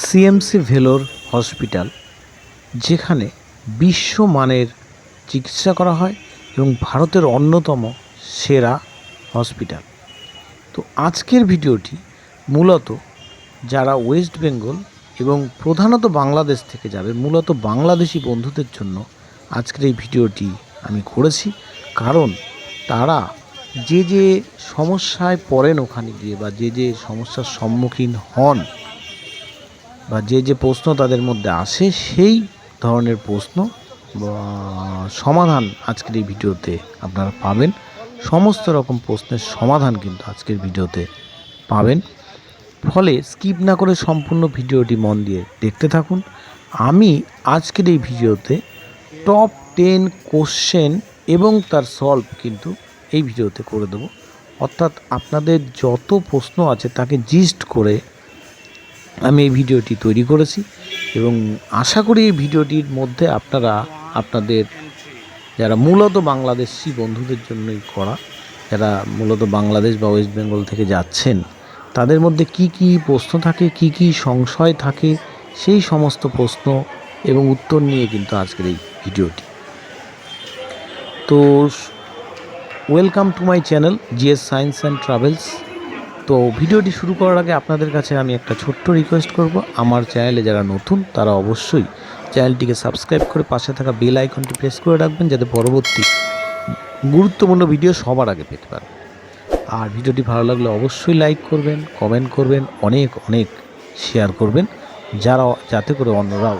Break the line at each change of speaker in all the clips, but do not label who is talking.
CMC Vellore hospital যেখানে বিশ্বমানের চিকিৎসা করা হয় এবং ভারতের অন্যতম সেরা হসপিটাল তো আজকের ভিডিওটি মূলত যারা ওয়েস্ট বেঙ্গল এবং প্রধানত বাংলাদেশ থেকে যাবে, মূলত বাংলাদেশি বন্ধুদের জন্য আজকের এই ভিডিওটি আমি করেছি। কারণ তারা যে যে সমস্যায় পড়েন ওখানে গিয়ে বা যে যে সমস্যার সম্মুখীন হন বা যে যে প্রশ্ন তাদের মধ্যে আসে, সেই ধরনের প্রশ্ন বা সমাধান আজকের এই ভিডিওতে আপনারা পাবেন। সমস্ত রকম প্রশ্নের সমাধান কিন্তু আজকের ভিডিওতে পাবেন। ফলে স্কিপ না করে সম্পূর্ণ ভিডিওটি মন দিয়ে দেখতে থাকুন। আমি আজকের এই ভিডিওতে টপ টেন কোশ্চেন এবং তার সলভ কিন্তু এই ভিডিওতে করে দেবো। অর্থাৎ আপনাদের যত প্রশ্ন আছে তাকে জিস্ট করে আমি এই ভিডিওটি তৈরি করেছি এবং আশা করি এই ভিডিওটির মধ্যে আপনারা আপনাদের যারা মূলত বাংলাদেশি বন্ধুদের জন্যই করা, যারা মূলত বাংলাদেশ বা ওয়েস্ট বেঙ্গল থেকে যাচ্ছেন, তাদের মধ্যে কি কি প্রশ্ন থাকে, কি কি সংশয় থাকে, সেই সমস্ত প্রশ্ন এবং উত্তর নিয়ে কিন্তু আজকের এই ভিডিওটি। তো welcome to my channel GS science and travels তো ভিডিওটি শুরু করার আগে আপনাদের কাছে আমি একটা ছোট্ট রিকোয়েস্ট করব। আমার চ্যানেলে যারা নতুন, তারা অবশ্যই চ্যানেলটিকে সাবস্ক্রাইব করে পাশে থাকা বেল আইকনটি প্রেস করে রাখবেন যাতে পরবর্তী গুরুত্বপূর্ণ ভিডিও সবার আগে পেতে পারেন। আর ভিডিওটি ভালো লাগলে অবশ্যই লাইক করবেন কমেন্ট করবেন, অনেক অনেক শেয়ার করবেন, যারা যাতে করে অন্যরাও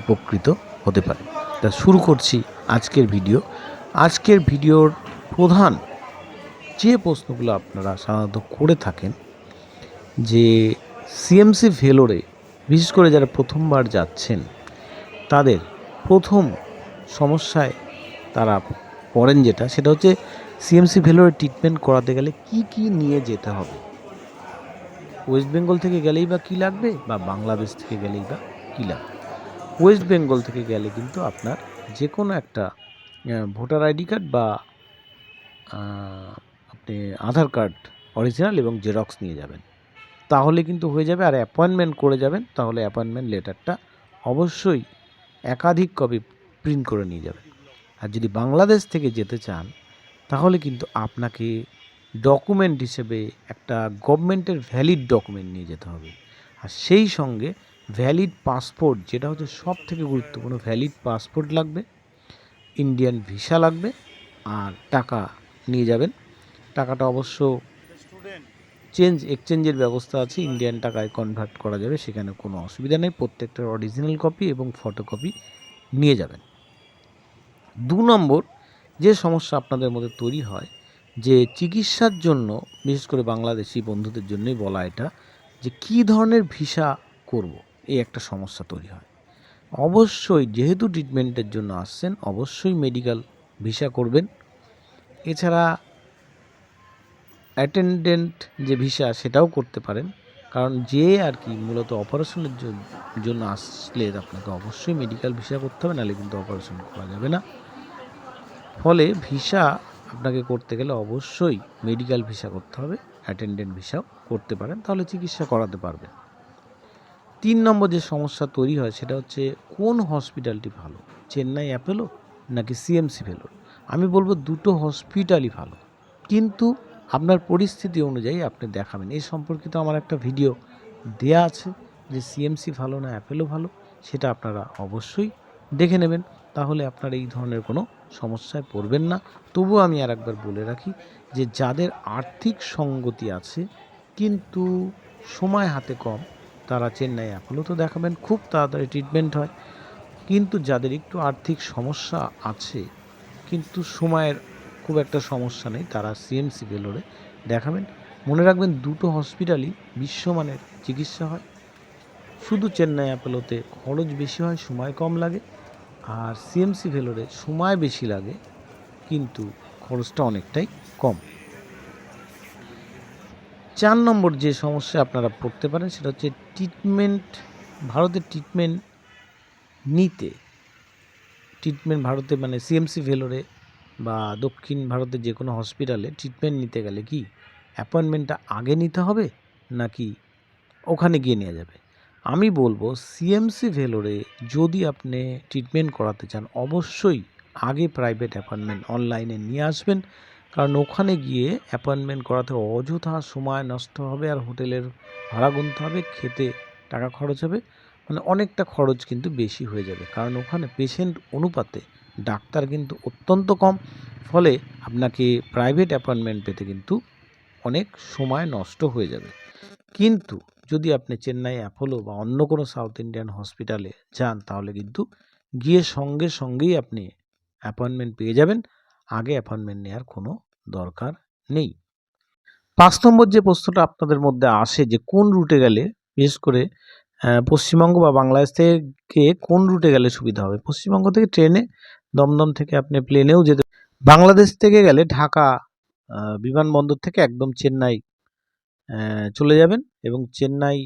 উপকৃত হতে পারে। তা শুরু করছি আজকের ভিডিও আজকের ভিডিওর প্রধান যে প্রশ্নগুলো আপনারা সাধারণত করে থাকেন, যে সিএমসি ভেলোরে, বিশেষ করে যারা প্রথমবার যাচ্ছেন, তাদের প্রথম সমস্যায় তারা পড়েন যেটা, সেটা হচ্ছে সিএমসি ভেলোরে ট্রিটমেন্ট করাতে গেলে কি কি নিয়ে যেতে হবে? ওয়েস্ট বেঙ্গল থেকে গেলেই বা কী লাগবে? বা বাংলাদেশ থেকে গেলেই বা কী লাগবে? ওয়েস্ট বেঙ্গল থেকে গেলে কিন্তু আপনার যে কোনো একটা ভোটার আইডি কার্ড বা আপনি আধার কার্ড অরিজিনাল এবং জেরক্স নিয়ে যাবেন। তাহলে কিন্তু হয়ে যাবে আর অ্যাপয়েন্টমেন্ট করে যাবেন, তাহলে অ্যাপয়েন্টমেন্ট লেটারটা অবশ্যই একাধিক কপি প্রিন্ট করে নিয়ে যাবেন। আর যদি বাংলাদেশ থেকে যেতে চান, তাহলে কিন্তু আপনাকে ডকুমেন্ট হিসেবে একটা গভর্নমেন্টের ভ্যালিড ডকুমেন্ট নিয়ে যেতে হবে। আর সেই সঙ্গে ভ্যালিড পাসপোর্ট যেটা হচ্ছে সব থেকে গুরুত্বপূর্ণ ভ্যালিড পাসপোর্ট লাগবে ইন্ডিয়ান ভিসা লাগবে, আর টাকা নিয়ে যাবেন। টাকাটা অবশ্য চেঞ্জ, এক্সচেঞ্জের ব্যবস্থা আছে ইন্ডিয়ান টাকায় কনভার্ট করা যাবে, সেখানে কোনো অসুবিধা নেই। প্রত্যেকটার অরিজিনাল কপি এবং ফটোকপি নিয়ে যাবেন। দু নম্বর, যে সমস্যা আপনাদের মধ্যে তৈরি হয়, যে চিকিৎসার জন্য, বিশেষ করে বাংলাদেশি বন্ধুদের জন্যই বলা এটা, যে কী ধরনের ভিসা করব, এই একটা সমস্যা তৈরি হয়। অবশ্যই যেহেতু ট্রিটমেন্টের জন্য আসছেন, অবশ্যই মেডিকেল ভিসা করবেন। এছাড়া অ্যাটেন্ডেন্ট যে ভিসা, সেটাও করতে পারেন। কারণ যে আর কি মূলত অপারেশনের জন্য আসলে আপনাকে অবশ্যই মেডিকেল ভিসা করতে হবে, নাহলে কিন্তু অপারেশন করা যাবে না। ফলে ভিসা আপনাকে করতে গেলে অবশ্যই মেডিকেল ভিসা করতে হবে, অ্যাটেন্ডেন্ট ভিসাও করতে পারেন, তাহলে চিকিৎসা করাতে পারবেন। তিন নম্বর যে সমস্যা তৈরি হয়, সেটা হচ্ছে কোন হসপিটালটি ভালো? চেন্নাই অ্যাপেলো নাকি সিএমসি ভেলোর আমি বলব দুটো হসপিটালই ভালো। কিন্তু আপনার পরিস্থিতি অনুযায়ী আপনি দেখাবেন। এই সম্পর্কিত আমার একটা ভিডিও দেয়া আছে যে সিএমসি ভালো না অ্যাপেলও ভালো, সেটা আপনারা অবশ্যই দেখে নেবেন। তাহলে আপনার এই ধরনের কোনো সমস্যায় পড়বেন না। তবুও আমি আর একবার বলে রাখি যে যাদের আর্থিক সঙ্গতি আছে, কিন্তু সময় হাতে কম, তারা চেন্নাই অ্যাপোলো তো দেখাবেন, খুব তাড়াতাড়ি ট্রিটমেন্ট হয়। কিন্তু যাদের একটু আর্থিক সমস্যা আছে, কিন্তু সময়ের খুব একটা সমস্যা নেই, তারা সিএমসি ভেলোরে দেখাবেন, মনে রাখবেন দুটো হসপিটালই বিশ্বমানের চিকিৎসা হয়। শুধু চেন্নাই অ্যাপোলোতে খরচ বেশি হয়, সময় কম লাগে, আর সিএমসি ভেলোরে সময় বেশি লাগে, কিন্তু খরচটা অনেকটাই কম। চার নম্বর যে সমস্যা আপনারা পড়তে পারেন, সেটা হচ্ছে ট্রিটমেন্ট ভারতের ট্রিটমেন্ট নিতে। ট্রিটমেন্ট ভারতে মানে সিএমসি ভেলোরে বা দক্ষিণ ভারতের যে কোনো হসপিটালে ট্রিটমেন্ট নিতে গেলে কি অ্যাপয়েন্টমেন্টটা আগে নিতে হবে নাকি ওখানে গিয়ে নেওয়া যাবে? আমি বলব সিএমসি ভেলোরে যদি আপনি ট্রিটমেন্ট করাতে চান, অবশ্যই আগে প্রাইভেট অ্যাপয়েন্টমেন্ট অনলাইনে নিয়ে আসবেন। কারণ ওখানে গিয়ে অ্যাপয়েন্টমেন্ট করাতে অযথা সময় নষ্ট হবে আর হোটেলের ভাড়া গুনতে হবে, খেতে টাকা খরচ হবে। মানে অনেকটা খরচ কিন্তু বেশি হয়ে যাবে। কারণ ওখানে পেশেন্ট অনুপাতে ডাক্তার কিন্তু অত্যন্ত কম। ফলে আপনাকে প্রাইভেট অ্যাপয়েন্টমেন্ট পেতে কিন্তু অনেক সময় নষ্ট হয়ে যাবে। কিন্তু যদি আপনি চেন্নাই, অ্যাপোলো বা অন্য কোনো সাউথ ইন্ডিয়ান হসপিটালে যান, তাহলে কিন্তু গিয়ে সঙ্গে সঙ্গেই আপনি অ্যাপয়েন্টমেন্ট পেয়ে যাবেন। আগে অ্যাপয়েন্টমেন্ট নেওয়ার কোনো দরকার নেই। পাঁচ নম্বর যে প্রশ্নটা আপনাদের মধ্যে আসে যে কোন রুটে গেলে, বিশেষ করে পশ্চিমবঙ্গ বা বাংলাদেশ থেকে কোন রুটে গেলে সুবিধা হবে? পশ্চিমবঙ্গ থেকে ট্রেনে দমদম থেকে আপনি প্লেনেও যেতে বাংলাদেশ থেকে গেলে ঢাকা বিমানবন্দর থেকে একদম চেন্নাই চলে যাবেন এবং চেন্নাই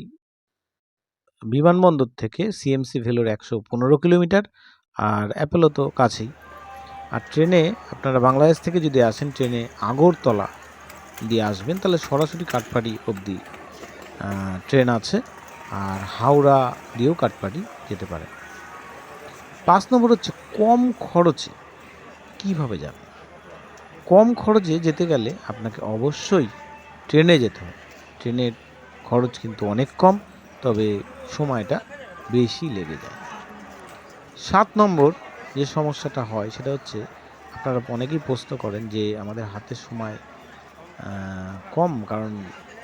বিমানবন্দর থেকে সিএমসি ভেলোর একশো পনেরো কিলোমিটার আর অ্যাপেলো তো কাছেই। আর ট্রেনে আপনারা বাংলাদেশ থেকে যদি আসেন, ট্রেনে আগরতলা দিয়ে আসবেন, তাহলে সরাসরি কাঠপাড়ি অবধি ট্রেন আছে আর হাওড়া দিয়েও কাঠপাড়ি যেতে পারে পাঁচ নম্বর হচ্ছে কম খরচে কীভাবে যাবে? কম খরচে যেতে গেলে আপনাকে অবশ্যই ট্রেনে যেতে হবে। ট্রেনের খরচ কিন্তু অনেক কম, তবে সময়টা বেশি লেগে যায়। সাত নম্বর যে সমস্যাটা হয়, সেটা হচ্ছে আপনারা অনেকেই প্রশ্ন করেন যে আমাদের হাতে সময় কম কারণ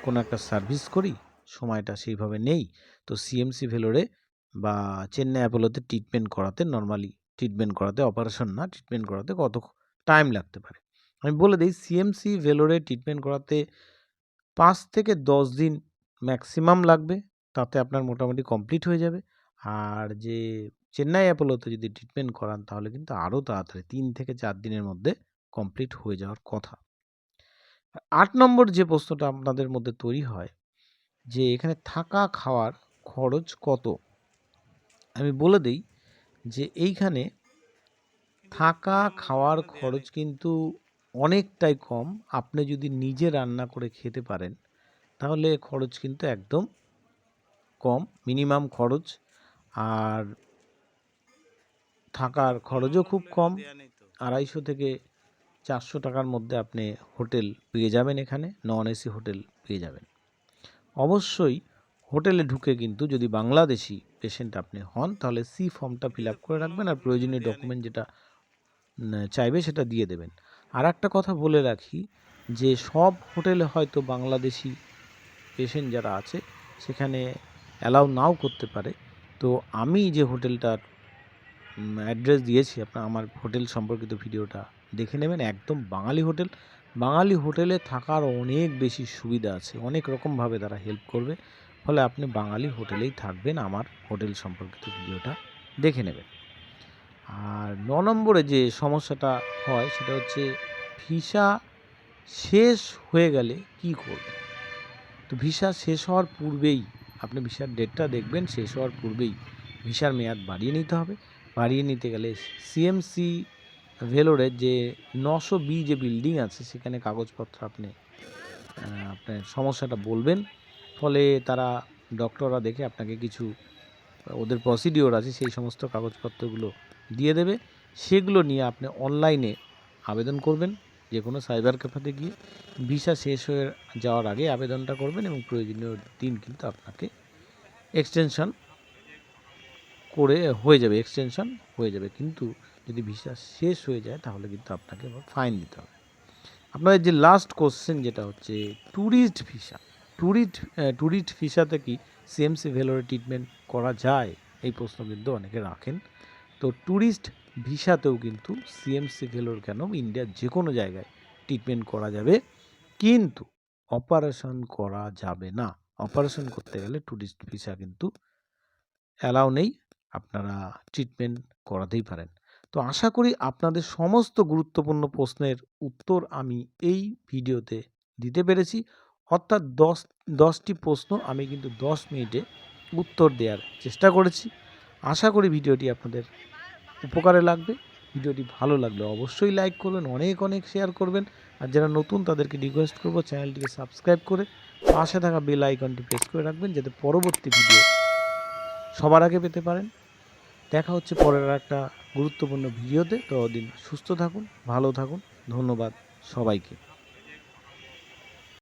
কোনো একটা সার্ভিস করি, সময়টা সেইভাবে নেই। তো সিএমসি ভেলোরে বা চেন্নাই অ্যাপোলোতে ট্রিটমেন্ট করাতে নর্মালি ট্রিটমেন্ট করাতে অপারেশন না ট্রিটমেন্ট করাতে কত টাইম লাগতে পারে। আমি বলে দিই সিএমসি ভেলোরে ট্রিটমেন্ট করাতে পাঁচ থেকে দশ দিন ম্যাক্সিমাম লাগবে, তাতে আপনার মোটামুটি কমপ্লিট হয়ে যাবে। আর যে চেন্নাই অ্যাপোলোতে যদি ট্রিটমেন্ট করান, তাহলে কিন্তু আরও তাড়াতাড়ি তিন থেকে চার দিনের মধ্যে কমপ্লিট হয়ে যাওয়ার কথা। আট নম্বর যে প্রশ্নটা আপনাদের মধ্যে তৈরি হয়, যে এখানে থাকা খাওয়ার খরচ কত? আমি বলে দিই যে এইখানে থাকা, খাওয়ার খরচ কিন্তু অনেকটাই কম। আপনি যদি নিজে রান্না করে খেতে পারেন, তাহলে খরচ কিন্তু একদম কম, মিনিমাম খরচ। আর থাকার খরচও খুব কম। আড়াইশো থেকে চারশো টাকার মধ্যে আপনি হোটেল পেয়ে যাবেন এখানে, নন এসি হোটেল পেয়ে যাবেন। অবশ্যই হোটেলে ঢুকে কিন্তু যদি বাংলাদেশি পেশেন্ট আপনি হন, তাহলে সি ফর্মটা ফিল আপ করে রাখবেন আর প্রয়োজনীয় ডকুমেন্ট যেটা চাইবে সেটা দিয়ে দেবেন। আর একটা কথা বলে রাখি যে সব হোটেলে হয়তো বাংলাদেশি পেশেন্ট যারা আছে, সেখানে অ্যালাউ নাও করতে পারে। তো আমি যে হোটেলটার অ্যাড্রেস দিয়েছি, আপনার আমার হোটেল সম্পর্কিত ভিডিওটা দেখে নেবেন। একদম বাঙালি হোটেল। বাঙালি হোটেলে থাকার অনেক বেশি সুবিধা আছে। অনেক রকমভাবে তারা হেল্প করবে। ফলে আপনি বাঙালি হোটেলেই থাকবেন আমার হোটেল সম্পর্কিত ভিডিওটা দেখে নেবেন। আর ন নম্বরে যে সমস্যাটা হয় সেটা হচ্ছে ভিসা শেষ হয়ে গেলে কি করবেন? তো ভিসা শেষ হওয়ার পূর্বেই আপনি ভিসার ডেটটা দেখবেন, শেষ হওয়ার পূর্বেই ভিসার মেয়াদ বাড়িয়ে নিতে হবে। বাড়িয়ে নিতে গেলে সিএমসি ভেলোরের যে নশো বি যে বিল্ডিং আছে সেখানে কাগজপত্র আপনি আপনার সমস্যাটা বলবেন। ফলে তারা ডক্টররা দেখে আপনাকে কিছু, ওদের প্রসিডিওর আছে, সেই সমস্ত কাগজপত্রগুলো দিয়ে দেবে। সেগুলো নিয়ে আপনি অনলাইনে আবেদন করবেন যে কোনো সাইবার ক্যাফেতে গিয়ে। ভিসা শেষ হয়ে যাওয়ার আগে আবেদনটা করবেন এবং প্রয়োজনীয় দিন কিন্তু আপনাকে এক্সটেনশন করে, হয়ে যাবে এক্সটেনশন হয়ে যাবে। কিন্তু যদি ভিসা শেষ হয়ে যায়, তাহলে কিন্তু আপনাকে ফাইন দিতে হবে। আপনাদের যে লাস্ট কোশ্চেন যেটা হচ্ছে ট্যুরিস্ট ভিসা ট্যুরিস্ট ট্যুরিস্ট ভিসাতে কি সিএমসি ভেলোরে ট্রিটমেন্ট করা যায়? এই প্রশ্ন কিন্তু অনেকে রাখেন। তো ট্যুরিস্ট ভিসাতেও কিন্তু সিএমসি ভেলোর কেন ইন্ডিয়ার যে কোনো জায়গায় ট্রিটমেন্ট করা যাবে। কিন্তু অপারেশন করা যাবে না। অপারেশন করতে গেলে ট্যুরিস্ট ভিসা কিন্তু অ্যালাউ নেই। আপনারা ট্রিটমেন্ট করাতেই পারেন। তো আশা করি আপনাদের সমস্ত গুরুত্বপূর্ণ প্রশ্নের উত্তর আমি এই ভিডিওতে দিতে পেরেছি। অর্থাৎ দশ, দশটি প্রশ্ন আমি কিন্তু দশ মিনিটে উত্তর দেওয়ার চেষ্টা করেছি। আশা করি ভিডিওটি আপনাদের উপকারে লাগবে। ভিডিওটি ভালো লাগলে অবশ্যই লাইক করবেন, অনেক অনেক শেয়ার করবেন। আর যারা নতুন তাদেরকে রিকোয়েস্ট করব, চ্যানেলটিকে সাবস্ক্রাইব করে পাশে থাকা বেল আইকনটি প্রেস করে রাখবেন, যাতে পরবর্তী ভিডিও সবার আগে পেতে পারেন। দেখা হচ্ছে পরের একটা গুরুত্বপূর্ণ ভিডিওতে। ততদিন সুস্থ থাকুন, ভালো থাকুন। ধন্যবাদ সবাইকে।